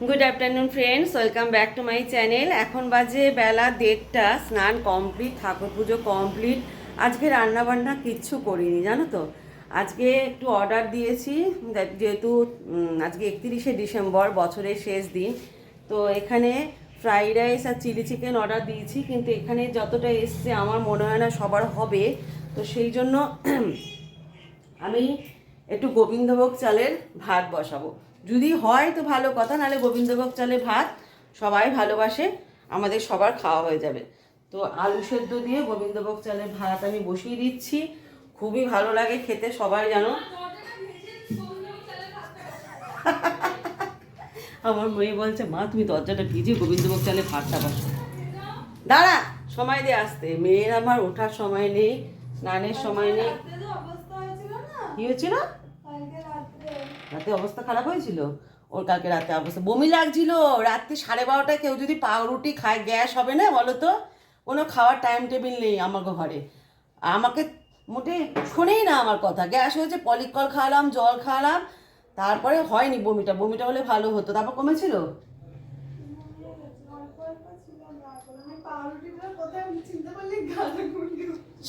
Good afternoon friends welcome back to my channel এখন বাজে বেলা দেড়টা। স্নান কমপ্লিট ঠাকুর পুজো কমপ্লিট আজকে রান্না বান্না কিচ্ছু করিনি, জানো তো? আজকে একটু অর্ডার দিয়েছি। যেহেতু আজকে একত্রিশে ডিসেম্বর, বছরের শেষ দিন। তো এখানে ফ্রাইড রাইস আর চিলি চিকেন অর্ডার দিয়েছি। কিন্তু এখানে যতটা এসছে, আমার মনে হয় না সবার হবে। তো সেই জন্য আমি একটু গোবিন্দভোগ চালের ভাত বসাবো। যদি হয় তো ভালো কথা নাহলে গোবিন্দভোগ চালের ভাত সবাই ভালোবাসে আমাদের সবার খাওয়া হয়ে যাবে। তো আলু সেদ্ধ দিয়ে গোবিন্দভোগ চালের ভাত আমি বসিয়ে দিচ্ছি। খুবই ভালো লাগে খেতে সবাই জানো। আমার মেয়ে বলছে মা তুমি দরজাটা ভিজিয়ে গোবিন্দভোগ চালের ভাতটা বসো দাঁড়া সময় দিয়ে আসতে। মেয়ের আমার ওঠার সময় নেই স্নানের সময় নেই। কি হয়েছিল? রাতে অবস্থা খারাপ হয়েছিল? ওর কালকে রাতে অবস্থা। বমি লাগছিল। রাত্রি সাড়ে বারোটায় কেউ যদি পাউরুটি খায়, গ্যাস হবে না বলো তো? কোনো খাওয়ার টাইম টেবিল নেই আমার ঘরে। আমাকে মোটে শোনেই না আমার কথা। গ্যাস হয়েছে, পলিকল খাওয়ালাম, জল খাওয়ালাম। তারপরে হয়নি বমিটা। বমিটা হলে ভালো হতো। তারপর কমেছিল?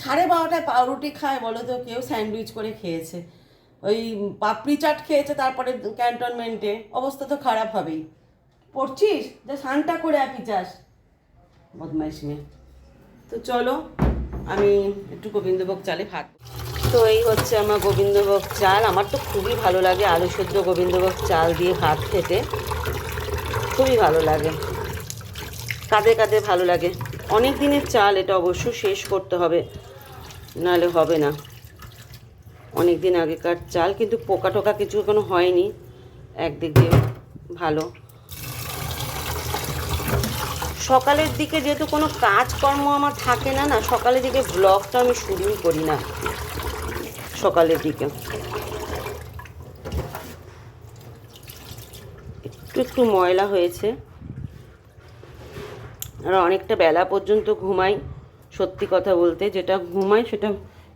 সাড়ে বারোটায় পাউরুটি খায় বলো তো? কেউ স্যান্ডউইচ করে খেয়েছে। ওই পাপড়ি চাট খেয়েছে তারপরে ক্যান্টনমেন্টে অবস্থা তো খারাপ হবেই। পড়ছিস? যে স্নানটা করে আপি চাস বদমাইশ মেয়ে। তো চলো, আমি একটু গোবিন্দভোগ চালে ভাত। তো এই হচ্ছে আমার গোবিন্দভোগ চাল। আমার তো খুবই ভালো লাগে আলু সেদ্ধ গোবিন্দভোগ চাল দিয়ে ভাত খেতে। খুবই ভালো লাগে। কাদের কাদের ভালো লাগে। অনেক দিনের চাল এটা অবশ্য শেষ করতে হবে, নাহলে হবে না। অনেক দিন আগেকার চাল, কিন্তু পোকা টোকা কিছু এখনও হয়নি। একদিক দিয়ে ভালো। সকালের দিকে যেহেতু কোনো কাজকর্ম আমার থাকে না না, সকালের দিকে ব্লগটা আমি শুরুই করি না। সকালের দিকে। একটু একটু ময়লা হয়েছে। আর অনেকটা বেলা পর্যন্ত ঘুমাই, সত্যি কথা বলতে। যেটা ঘুমাই সেটা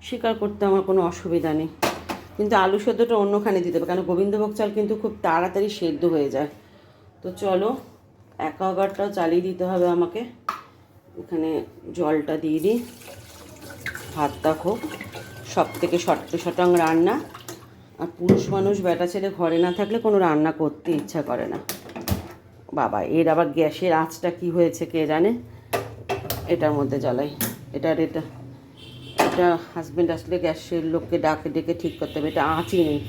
স্বীকার করতে আমার কোনো অসুবিধা নেই। কিন্তু আলু সেদ্ধটা অন্যখানে দিতে হবে, কেন গোবিন্দভোগ চাল কিন্তু খুব তাড়াতাড়ি সেদ্ধ হয়ে যায়। তো চলো অ্যাকোয়াগার্ডটাও চালিয়ে দিতে হবে আমাকে। এখানে জলটা দিয়ে দিই। ভাতটা হোক সব থেকে শর্ত শটাং রান্না। আর পুরুষ মানুষ, বেটা ছেলে ঘরে না থাকলে কোনো রান্না করতে ইচ্ছা করে না। বাবা, এর আবার গ্যাসের আঁচটা কি হয়েছে কে জানে? এটার মধ্যে জ্বালাই। এটার এটা। এটা হাজব্যান্ড আসলে গ্যাসের লোককে ডাকে, ডেকে ঠিক করতে হবে, এটা আঁচই নেই।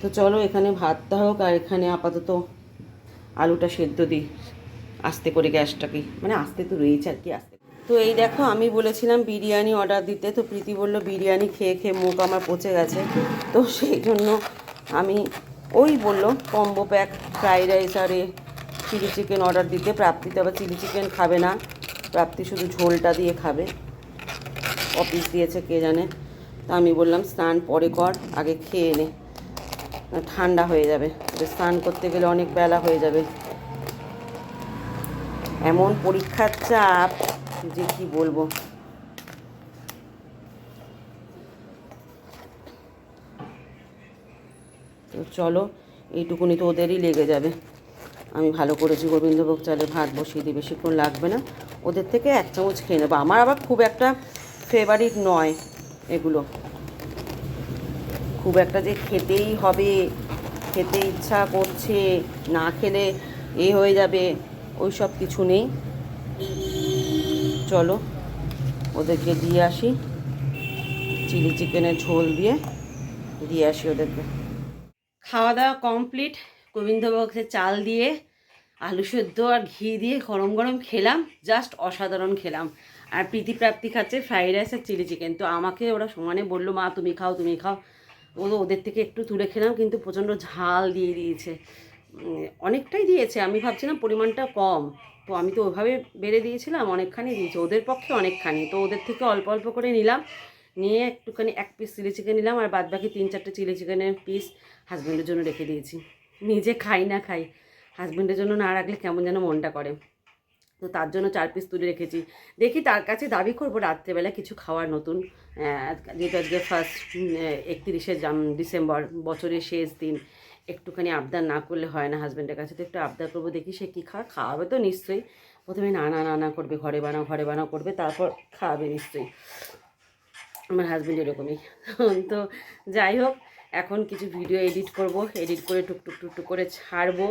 তো চলো এখানে ভাতটা হোক আর এখানে আপাতত আলুটা সেদ্ধ দিই, আস্তে করে গ্যাসটাকে। মানে আস্তে তো রয়েছে আর কি, আস্তে তো এই দেখো আমি বলেছিলাম বিরিয়ানি অর্ডার দিতে, তো প্রীতি বলল বিরিয়ানি খেয়ে খেয়ে মুখ আমার পচে গেছে। তো সেই জন্য আমি ওই বলল কম্বো প্যাক ফ্রাইড রাইস আর চিলি চিকেন অর্ডার দিতে। প্রাপ্তিতে আবার চিলি চিকেন খাবে না, প্রাপ্তি শুধু ঝোলটা দিয়ে খাবে। অফিস দিয়েছে, কে জানে? তা আমি বললাম, স্নান পরে কর, আগে খেয়ে নে। ঠান্ডা হয়ে যাবে। স্নান করতে গেলে অনেক বেলা হয়ে যাবে। এমন পরীক্ষার চাপ যে কি বলব? তো চলো, এইটুকুনি তো ওদেরই লেগে যাবে। আমি ভালো করেছি, গোবিন্দভোগ চালে ভাত বসিয়ে দিই, বেশিক্ষণ লাগবে না। ওদের থেকে এক চামচ খেয়ে নেব। আমার আবার খুব একটা ফেভারিট নয় এগুলো। খুব একটা যে খেতেই হবে, খেতে ইচ্ছা করছে, না খেলে এ হয়ে যাবে ওই সব কিছু নেই। চলো, ওদেরকে দিয়ে আসি। চিলি চিকেনের ঝোল দিয়ে দিয়ে আসি ওদেরকে। খাওয়া দাওয়া কমপ্লিট গোবিন্দভোগের চাল দিয়ে, আলু সেদ্ধ আর ঘি দিয়ে গরম গরম খেলাম জাস্ট অসাধারণ খেলাম। আর প্রীতি প্রাপ্তি খাচ্ছে ফ্রাইড রাইস আর চিলি চিকেন তো আমাকে ওরা সমানে বলল, মা, তুমি খাও তুমি খাও। ও ওদের থেকে একটু তুলে খেলাম কিন্তু প্রচণ্ড ঝাল দিয়ে দিয়েছে। অনেকটাই দিয়েছে। আমি ভাবছিলাম পরিমাণটা কম। তো আমি তো ওইভাবে বেড়ে দিয়েছিলাম, অনেকখানি দিয়েছে। ওদের পক্ষে অনেকখানি। তো ওদের থেকে অল্প অল্প করে নিলাম। নিয়ে একটুখানি এক পিস চিলি চিকেন নিলাম আর বাদ বাকি তিন চারটে চিলি চিকেনের পিস হাজব্যান্ডের জন্য রেখে দিয়েছি। নিজে খাই না খাই। হাজব্যান্ডের জন্য না রাখলে কেমন যেন মনটা করে। তো তার জন্য চার পিস তুলে রেখেছি। দেখি তার কাছে দাবি করব রাত্রেবেলা কিছু খাওয়ার নতুন। যেহেতু আজকে ফার্স্ট একত্রিশে ডিসেম্বর বছরের শেষ দিন। একটুখানি আবদার না করলে হয় না হাজব্যান্ডের কাছে। তো একটু আবদার করব, দেখি সে কী খাওয়া খাওয়াবে তো নিশ্চয়ই। প্রথমে না না না না করবে, ঘরে বানাও ঘরে বানাও করবে, তারপর খাওয়াবে নিশ্চয়ই। আমার হাজব্যান্ড এরকমই। তো যাই হোক, এখন কিছু ভিডিও এডিট করব। এডিট করে টুকটুক টুকটুক করে ছাড়বো।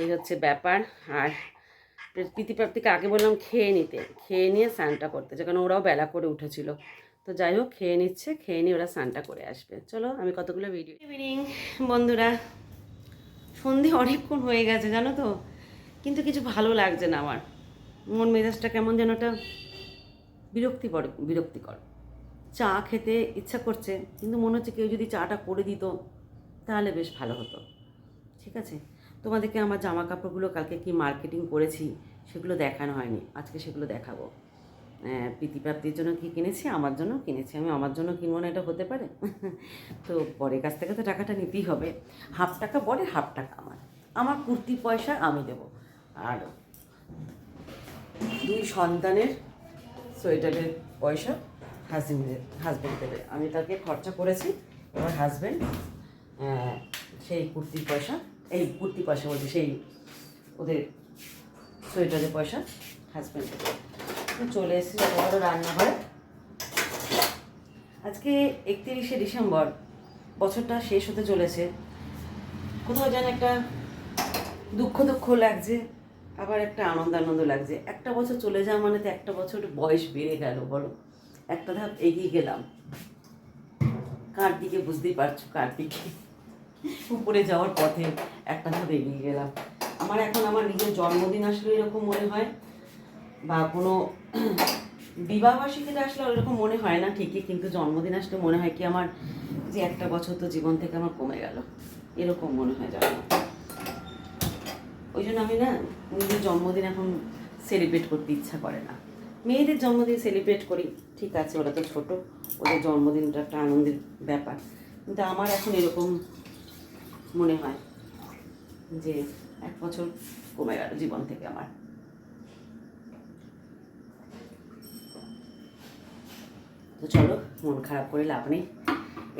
এই হচ্ছে ব্যাপার। আর প্রীতিপ্রাপ্তিকে আগে বললাম খেয়ে নিতে। খেয়ে নিয়ে স্নানটা করতেছে কারণ ওরাও বেলা করে উঠেছিল। তো যাই হোক, খেয়ে নিচ্ছে। খেয়ে নিয়ে ওরা স্নানটা করে আসবে। চলো, আমি কতগুলো ভিডিও ইভিনিং বন্ধুরা। সন্ধে অনেকক্ষণ হয়ে গেছে, জানো তো? কিন্তু কিছু ভালো লাগছে না আমার। মন মেজাজটা কেমন যেন ওটা বিরক্তিকর বিরক্তিকর। চা খেতে ইচ্ছা করছে, কিন্তু মনে হচ্ছে কেউ যদি চাটা করে দিত, তাহলে বেশ ভালো হতো। ঠিক আছে? তোমাদেরকে আমার জামা কাপড়গুলো কালকে কি মার্কেটিং করেছি সেগুলো দেখানো হয়নি। আজকে সেগুলো দেখাবো। প্রীতিপ্রাপ্তির জন্য কি কিনেছি, আমার জন্য কিনেছি। আমি আমার জন্য কিনবো না, এটা হতে পারে? তো পরের কাছ থেকে তো টাকাটা নিতেই হবে। হাফ টাকা পরে হাফ টাকা আমার। আমার কুর্তি পয়সা আমি দেবো। আর দুই সন্তানের সোয়েটারের পয়সা হাজবেন্ডের হাজব্যান্ড দেবে। আমি তাকে খরচা করেছি এবার হাজব্যান্ড সেই কুর্তির পয়সা এই কুর্তি পয়সা বলছি, সেই ওদের সোয়েটারের পয়সা হাজব্যান্ড দেবে তো চলে এসেছি বড় রান্নাঘরে। আজকে একত্রিশে ডিসেম্বর, বছরটা শেষ হতে চলেছে। কোথাও যেন একটা দুঃখ দুঃখ লাগছে, আবার একটা আনন্দ আনন্দ লাগছে। একটা বছর চলে যাওয়া মানে তো একটা বছর বয়স বেড়ে গেল, বলো। একটা ধাপ এগিয়ে গেলাম। কার দিকে বুঝতেই পারছ, কার দিকে? উপরে যাওয়ার পথে একটা ধাপ এগিয়ে গেলাম। আমার এখন আমার নিজের জন্মদিন আসলে এরকম মনে হয়, বা কোনো বিবাহবার্ষিকীতে আসলে ওরকম মনে হয় না ঠিকই, কিন্তু জন্মদিন আসলে মনে হয় কি আমার যে একটা বছর তো জীবন থেকে আমার কমে গেল। এরকম মনে হয় জানো। ওই জন্য আমি না নিজের জন্মদিন এখন সেলিব্রেট করতে ইচ্ছা করে না। মেয়েদের জন্মদিন সেলিব্রেট করি, ঠিক আছে, ওরা তো ছোট, ওদের জন্মদিনটা একটা আনন্দের ব্যাপার। কিন্তু আমার এখন এরকম মনে হয় যে এক বছর কমে গেল জীবন থেকে আমার। তো চলো মন খারাপ করে লাভ নেই।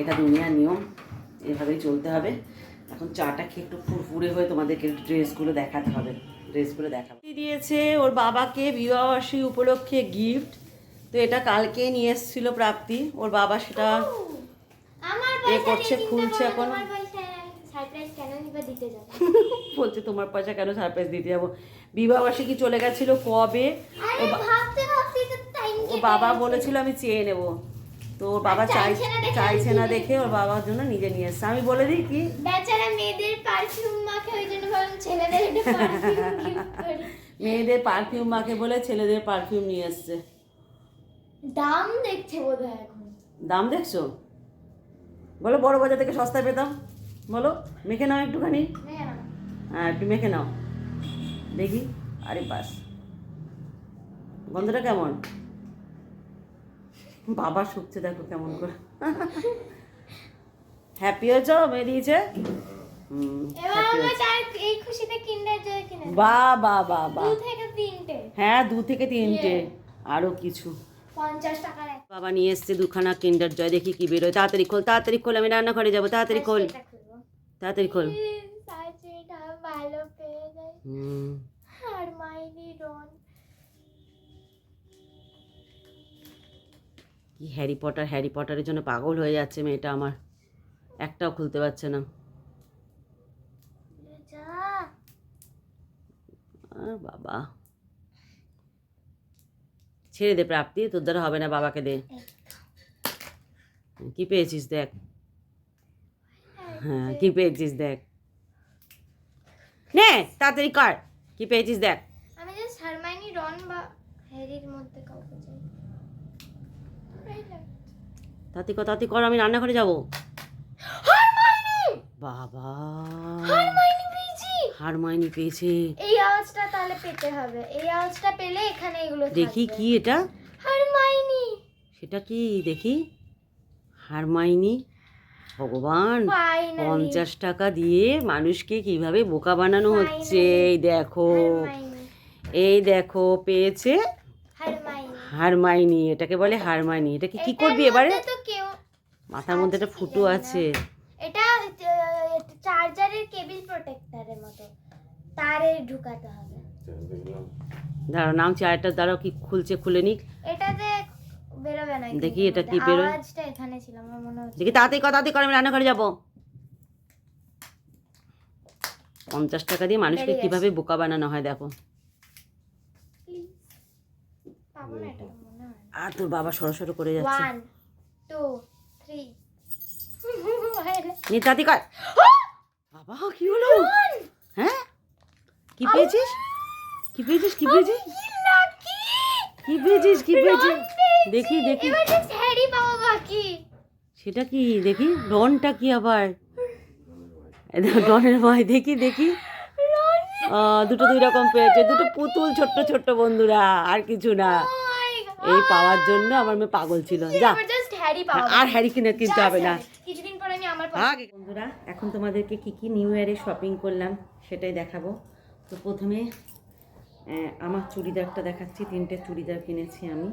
এটা দুনিয়ার নিয়ম এভাবেই চলতে হবে। এখন চাটা খেয়ে একটু ফুরফুরে হয়ে তোমাদেরকে ড্রেসগুলো দেখাতে হবে। ড্রেসগুলো দেখাবো। দিয়েছে ওর বাবাকে বিবাহবার্ষিকী উপলক্ষে গিফট তো এটা কালকে নিয়ে এসেছিল প্রাপ্তি। ওর বাবা সেটা এ করছে, খুলছে এখন। করো, তোমার পয়সা কেন নিবা দিতে যাব। বলছে তোমার পয়সা কেন সারপ্রাইজ দিতে যাব? বিবাহবার্ষিকী চলে গেছিল কবে? আরে ভাবতে ভাবতে টাইম ও বাবা বলেছিল আমি চেয়ে নেব। তো ওর বাবা চাই চাইছে না দেখে ওর বাবার জন্য নিজে নিয়ে এসছে। আমি বলে দিই কি? বেচারা মেয়েদের পারফিউম মাখে ওই জন্য ছেলেদের পারফিউম মেয়েদের পারফিউম মাকে বলে ছেলেদের পারফিউম নিয়ে এসছে। দাম দেখছে বোধহয় এখন। দাম দেখছ? বলো বড় বাজার থেকে সস্তায় পেতাম। বলো মেখে নাও একটুখানি। হ্যাঁ একটু মেখে নাও। দেখি আরে বাস। গন্ধটা কেমন? বাবা শুকছে দেখো কেমন করে। হ্যাপি হয়েছ? দেব। বা বা বা বা। হ্যাঁ দু থেকে তিনটে। আরও কিছু। বাবা নিয়ে এসছে দুখানা কিন্ডার জয় দেখি কি বেরোয়। তাড়াতাড়ি খোল তাড়াতাড়ি খোল আমি রান্নাঘরে যাব। তাড়াতাড়ি খোল। তাড়াতাড়ি খোল। সার্চেটা ভালো পেয়ে যায় আর মাইনি রন। কি হ্যারি পটার হ্যারি পটারের জন্য পাগল হয়ে যাচ্ছে মেয়েটা আমার। একটাও খুলতে পারছে না। যা। আর বাবা। ছেড়ে দে প্রাপ্তি তোর দ্বারা হবে না বাবাকে দে। কি পেয়েছিস দেখ। হ্যাঁ কি পেয়েছিস দেখ। নে তাড়াতাড়ি কর কি পেয়েছিস দেখ। আমি যে হারমাইনি রন বা হ্যারির মধ্যে কাউকে চাই। তাড়াতাড়ি কর তাড়াতাড়ি কর আমি রান্নাঘরে যাব। হারমাইনি! বাবা। হারমাইনি পেয়েছি। হারমাইনি পেয়েছে। এই আওয়াজটা তাহলে পেতে হবে। এই আওয়াজটা পেলে এখানে এগুলো দেখি কি এটা। হারমাইনি। সেটা কি? দেখি। হারমাইনি। ভগবান পঞ্চাশ টাকা দিয়ে মানুষকে কীভাবে বোকা বানানো হচ্ছে? এই দেখো। এই দেখো পেয়েছে হারমাইনি এটাকে বলে হারমাইনি। এটাকে কি করবি এবারে? মাথার মধ্যে একটা ফুটো আছে। এটা চার্জার প্রোটেক্টরের মতো। তারে ঢুকাতে হবে। দাঁড়াও নামছি আরেকটা দাঁড়াও কি খুলছে খুলে নিক। এটাতে বেরোবে না দেখি এটা কি মধ্যে। বেরোয়? আওয়াজটা এখানে ছিল আমার মনে হচ্ছে। দেখি তাড়াতাড়ি কর তাড়াতাড়ি করে আমি রান্নাঘরে যাব। পঞ্চাশ টাকা দিয়ে মানুষকে কীভাবে বোকা বানানো হয় দেখো। মনে আর তোর বাবা সরো সরো করে যাচ্ছে। ওয়ান টু থ্রি নি কর। বাবা কি হলো? হ্যাঁ? কি পেয়েছিস? কি পেয়েছিস? কি পেয়েছিস? কি পেয়েছিস? কি পেয়েছিস? দেখি দেখি। হ্যারি পাবো বাকি। সেটা কি? দেখি ডনটা কি আবার? ডনের ভয় দেখি দেখি। দুটো দুই রকম পেয়েছে দুটো পুতুল ছোট্ট ছোট্ট বন্ধুরা আর কিছু না। এই পাওয়ার জন্য আমার মেয়ে পাগল ছিল যা। আর হ্যারি কিনে কিনতে হবে না। আগে। বন্ধুরা এখন তোমাদেরকে কি কি নিউ ইয়ারে শপিং করলাম সেটাই দেখাবো। তো প্রথমে আমার চুড়িদারটা দেখাচ্ছি তিনটে চুড়িদার কিনেছি আমি।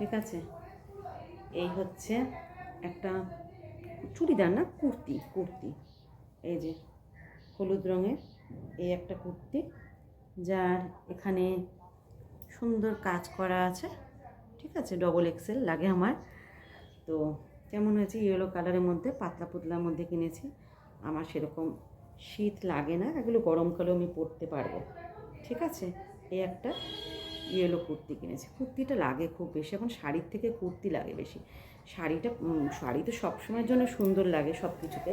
ঠিক আছে? এই হচ্ছে একটা চুড়িদার না, কুর্তি কুর্তি। এই যে, হলুদ রঙের এই একটা কুর্তি, যার এখানে সুন্দর কাজ করা আছে। ঠিক আছে ডবল এক্সেল লাগে আমার। তো কেমন হয়েছে? ইয়েলো কালারের মধ্যে, পাতলা পুতলার মধ্যে কিনেছি। আমার সেরকম শীত লাগে না, এগুলো গরমকালেও আমি পরতে পারব। ঠিক আছে? এই একটা ইয়েলো কুর্তি কিনেছি। কুর্তিটা লাগে খুব বেশি, এখন শাড়ির থেকে কুর্তি লাগে বেশি। শাড়িটা শাড়ি তো সবসময়ের জন্য সুন্দর লাগে সব কিছুতে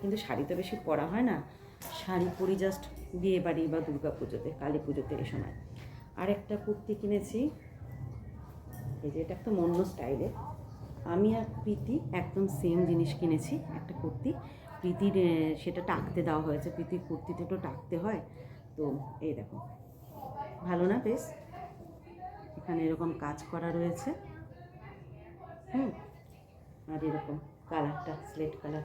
কিন্তু শাড়ি তো বেশি পরা হয় না। শাড়ি পরি জাস্ট বিয়ে বাড়ি বা দুর্গা পুজোতে, কালী পুজোতে এই সময়। আরেকটা কুর্তি কিনেছি। এই যে এটা একটা মন্য স্টাইলের আমি আর প্রীতি একদম সেম জিনিস কিনেছি, একটা কুর্তি। প্রীতির সেটা টাকতে দেওয়া হয়েছে। প্রীতির কুর্তিটা একটু টাকতে হয়। তো এই দেখো। ভালো না বেশ? এখানে এরকম কাজ করা রয়েছে। হুম, আর এরকম কালারটা স্লেট কালার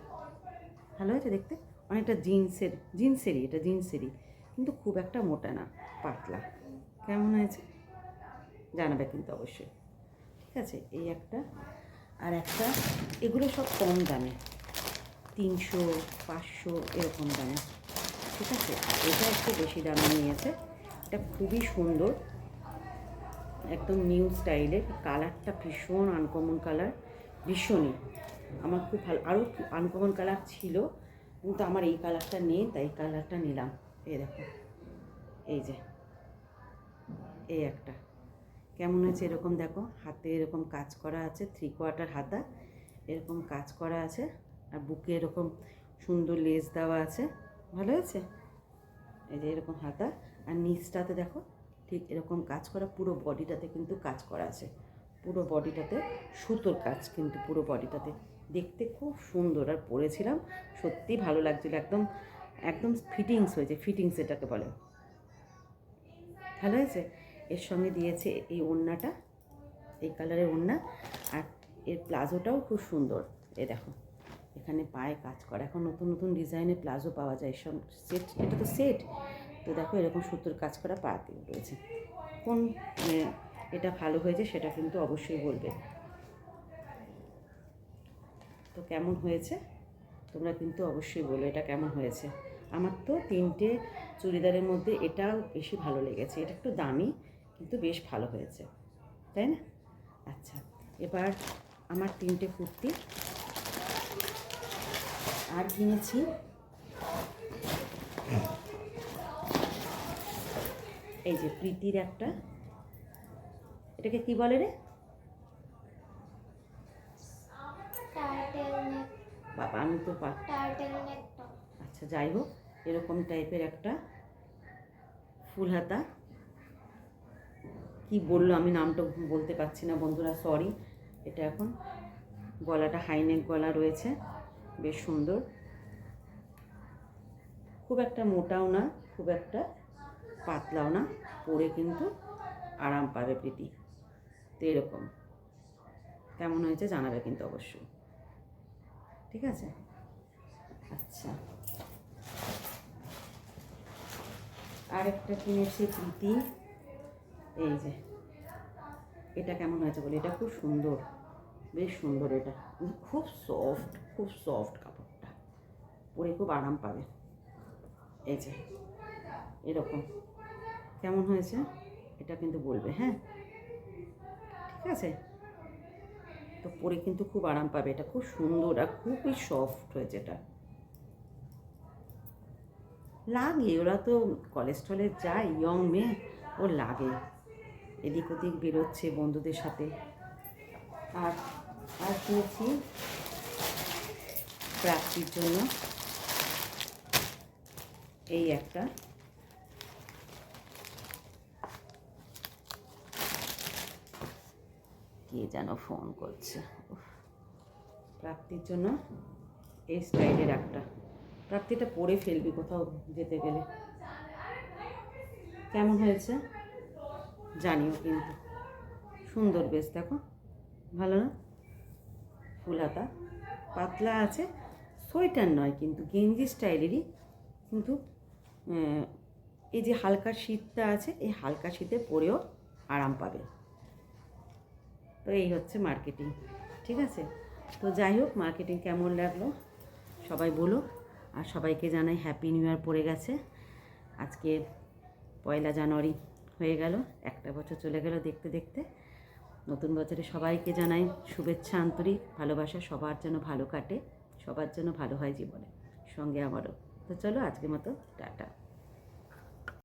ভালো হয়েছে দেখতে? অনেকটা জিন্সের, জিন্সেরই, এটা জিন্সেরই। কিন্তু খুব একটা মোটা না, পাতলা। কেমন হয়েছে? জানাবে কিন্তু অবশ্যই। ঠিক আছে, এই একটা। আর একটা, এগুলো সব কম দামে। তিনশো, পাঁচশো, এরকম দামে। ঠিক আছে এটা একটু বেশি দামে নিয়েছে। এটা খুবই সুন্দর। একদম নিউ স্টাইলের কালারটা ভীষণ আনকমন কালার ভীষণই। আমার খুব ভালো, আরও আনকমন কালার ছিল, কিন্তু আমার এই কালারটা নেই, তাই কালারটা নিলাম। এই দেখো, এই যে, এই একটা। কেমন হয়েছে এরকম দেখো? হাতে এরকম কাজ করা আছে থ্রি কোয়ার্টার হাতা, এরকম কাজ করা আছে, আর বুকে এরকম সুন্দর লেস দেওয়া আছে। ভালো হয়েছে? এই যে এরকম হাতা, আর নিচটাতে দেখো ঠিক এরকম কাজ করা, পুরো বডিটাতে কিন্তু কাজ করা আছে। পুরো বডিটাতে, সুতোর কাজ কিন্তু পুরো বডিটাতে। দেখতে খুব সুন্দর, আর পরেছিলাম সত্যি ভালো লাগছিল, একদম একদম ফিটিংস হয়েছে, ফিটিংস এটাকে বলে। ভালো হয়েছে? এর সঙ্গে দিয়েছে এই ওড়নাটা, এই কালারের ওড়না, আর এর প্লাজোটাও খুব সুন্দর। এ দেখো, এখানে পায়ে কাজ করা, এখন নতুন নতুন ডিজাইনের প্লাজো পাওয়া যায়, সব সেট, এটা তো সেট তো দেখো এরকম সুতোর কাজ করা পাতে রয়েছে। কোন মানে এটা ভালো হয়েছে সেটা কিন্তু অবশ্যই বলবে। তো কেমন হয়েছে? তোমরা কিন্তু অবশ্যই বলো এটা কেমন হয়েছে। আমার তো তিনটে চুড়িদারের মধ্যে এটাও বেশি ভালো লেগেছে। এটা একটু দামি, কিন্তু বেশ ভালো হয়েছে। তাই না? আচ্ছা এবার আমার তিনটে কুর্তি। আর কিনেছি এই যে প্রীতির একটা এটাকে কি বলে রে? বাবা আমি তো আচ্ছা যাই হোক এরকম টাইপের একটা ফুল হাতা কি বলল আমি নামটা বলতে পারছি না বন্ধুরা সরি এটা এখন গলাটা হাইনেক গলা রয়েছে বেশ সুন্দর। খুব একটা মোটাও না খুব একটা পাতলাও না, পরে কিন্তু আরাম পাবে প্রীতি। তো এরকম। কেমন হয়েছে জানাবে কিন্তু অবশ্যই। ঠিক আছে? আচ্ছা। আরেকটা কিনেছি প্রীতি। এই যে, এটা কেমন হয়েছে বলে? এটা খুব সুন্দর। বেশ সুন্দর এটা। খুব সফট খুব সফট কাপড়টা। পরে খুব আরাম পাবে। এই যে, এরকম। কেমন হয়েছে? এটা কিন্তু বলবে হ্যাঁ? ঠিক আছে? তো পরে কিন্তু খুব আরাম পাবে, এটা খুব সুন্দর আর খুবই সফট হয়েছে এটা। লাগে, ওরা তো কলেস্ট্রলে যায় ইয়ং মেয়ে ও লাগে। এদিক ওদিক বেরোচ্ছে বন্ধুদের সাথে। আর আর কিনেছি প্রাপ্তির জন্য। এই একটা। কে যেন ফোন করছে। প্রাপ্তির জন্য এই স্টাইলের একটা। প্রাপ্তিটা পরে ফেলবি কোথাও যেতে গেলে। কেমন হয়েছে? জানিও কিন্তু। সুন্দর বেশ, দেখো। ভালো না? ফুল হাতা পাতলা আছে। সোয়েটার নয় কিন্তু, গেঞ্জি স্টাইলেরই কিন্তু এই যে হালকা শীতটা আছে, এই হালকা শীতে পরেও আরাম পাবে। তো এই হচ্ছে মার্কেটিং ঠিক আছে? তো যাই হোক মার্কেটিং কেমন লাগল? সবাই বলো, আর সবাইকে জানাই হ্যাপি নিউ ইয়ার পড়ে গেছে। আজকে পয়লা জানুয়ারি হয়ে গেল, একটা বছর চলে গেল দেখতে দেখতে। নতুন বছরে সবাইকে জানাই শুভেচ্ছা, আন্তরিক ভালোবাসা, সবার যেন ভালো কাটে, সবার জন্য ভালো হয় জীবনে। সঙ্গে আমারও। তো চলো আজকের মতো, টাটা।